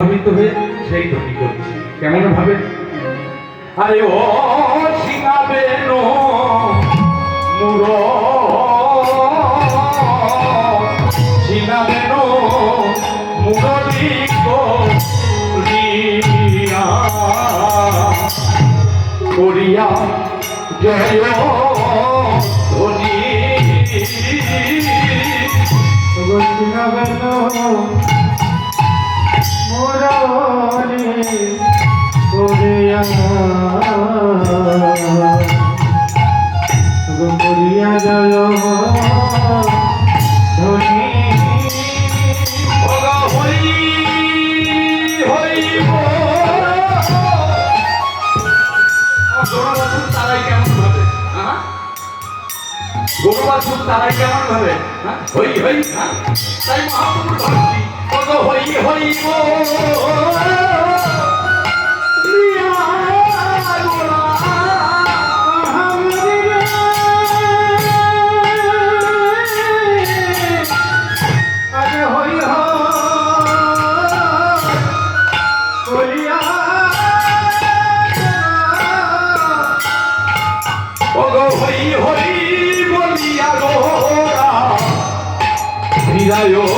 ভাবিত হয়ে সেই ধ্বনি করছি। কেমন ভাবে? আরে ও শিখাবে মুর শিখাবে মুরলি করিয়া জয় ধ্বনি মুরলি করিয়া গৌরবাসুর তারাই কেমন ভাবে? হ্যাঁ? হই হই হ্যাঁ? তাই মহাপ্রভুর ভক্তি। ভগ হই হইব রিয়া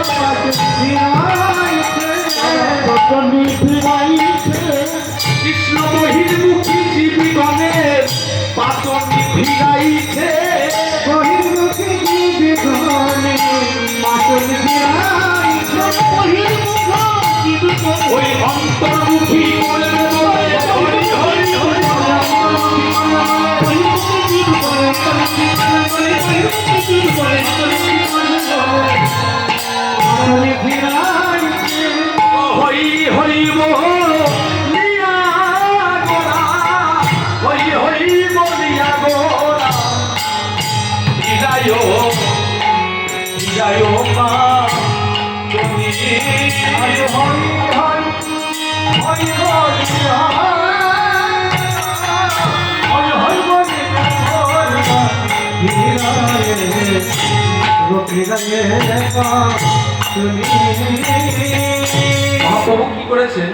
ফিরাইয়ে পাতুরি গোরা পাচনি ফিরাইছে কৃষ্ণ বহির্মুখী জীবিগণের পাচনি ফিরাইছে বহির্মুখী ওই অন্তর্মুখী করবে বিদায় বিদায় মা তুমি গোরা ফিরায়ে রোকিরায়ে পাতুরি মহাপ্রভু কি করেছেন?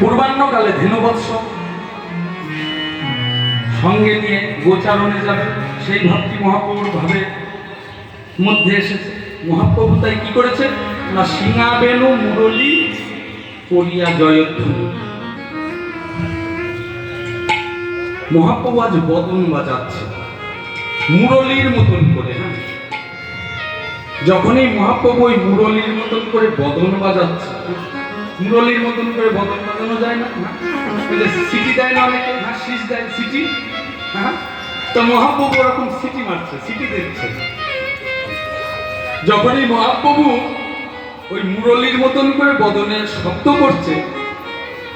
পূর্বাহ্নকালে ধেনুবৎস সঙ্গে নিয়ে গোচারণে যাবে। সেই ভক্তি মহাপ্রভুর ভাবে মধ্যে এসেছে। মহাপ্রভু তাই কি করেছে? না, সিংহাবেনু মুরলী করিয়া জয়ধ্বনি মহাপ্রভু আজ বদন বাজাচ্ছে। মুরলীর মতন করে হ্যাঁ? যখনই মহাপ্রভু ওই মুরলীর মতন করে বদন বাজাচ্ছে মুরলীর মতন করে বদন বাজানো যায় না সিটি দেয় না অনেকে হ্যাঁ শীষ দেয়, সিটি? হ্যাঁ তো মহাপ্রভু ওরকম সিটি মারছে, সিটি দিচ্ছে যখনই মহাপ্রভু ওই মুরলীর মতন করে বদনের শব্দ করছে,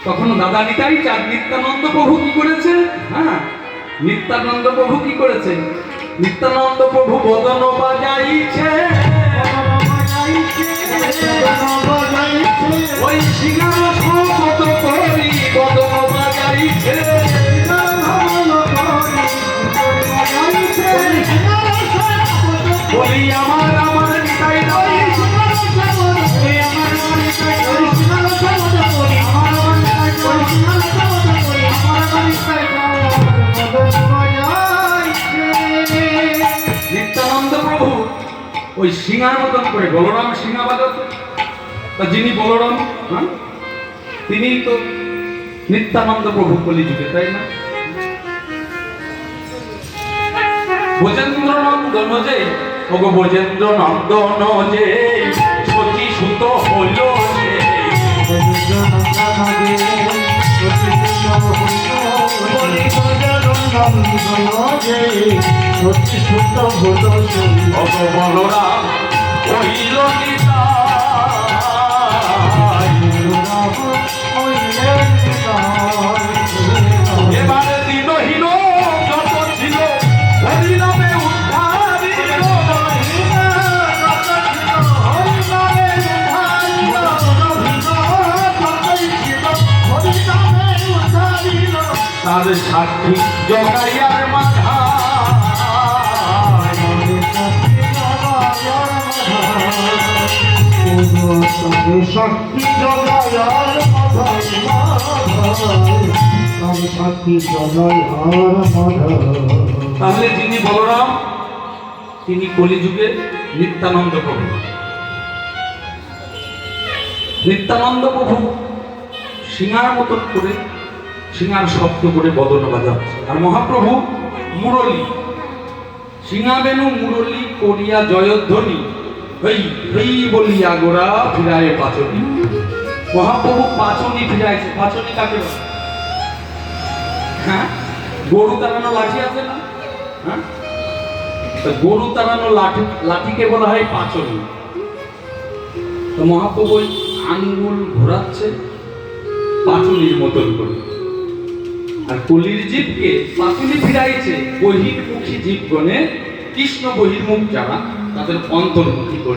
তখন দাদা নিতাই চার নিত্যানন্দ প্রভু কি করেছে? হ্যাঁ নিত্যানন্দ প্রভু কি করেছে? নিত্যানন্দ প্রভু বদন বাজাইছে। ওই সিঙ্গার ওই সিংহার মতন করে, বলরাম সিংহা বাজাত তা যিনি বলরাম হ্যাঁ? তিনি তো নিত্যানন্দ প্রভু কলিযুগে তাই না? ব্রজেন্দ্র নন্দন যে ওগো ব্রজেন্দ্র নন্দন যে সতী সুত হইল যে সত্যি শুদ্ধ হলো অগ বলরাম হইল নিজ তাহলে সাক্ষী জগাইয়ার সাক্ষী জগায়ার তাহলে যিনি বলরাম তিনি কলিযুগে নিত্যানন্দ প্রভু। নিত্যানন্দ প্রভু সিঙ্গার মতন করে সিঙ্গার শব্দ করে বদন বাজাচ্ছে আর মহাপ্রভু মুরলী। সিংহাবেনু মুরলী করিয়া জয়ধ্বনি। হই হই বলিয়া গোরা ফিরায় পাচনি। মহাপ্রভু পাচনি ফিরাইছে। পাচনি কাকে হ্যাঁ? গরু তাড়ানো লাঠি আছে না? হ্যাঁ? গরু তাড়ানো লাঠি, লাঠিকে বলা হয় পাচনি। তো মহাপ্রভু আঙ্গুল ঘোরাচ্ছে, পাচনির মতন করে। আর কলির জীবকে পাতুলি ফিরাইছে বহির্মুখী জীবগণে কৃষ্ণ বহির্মুখ যারা তাদের অন্তর্মুখী করে।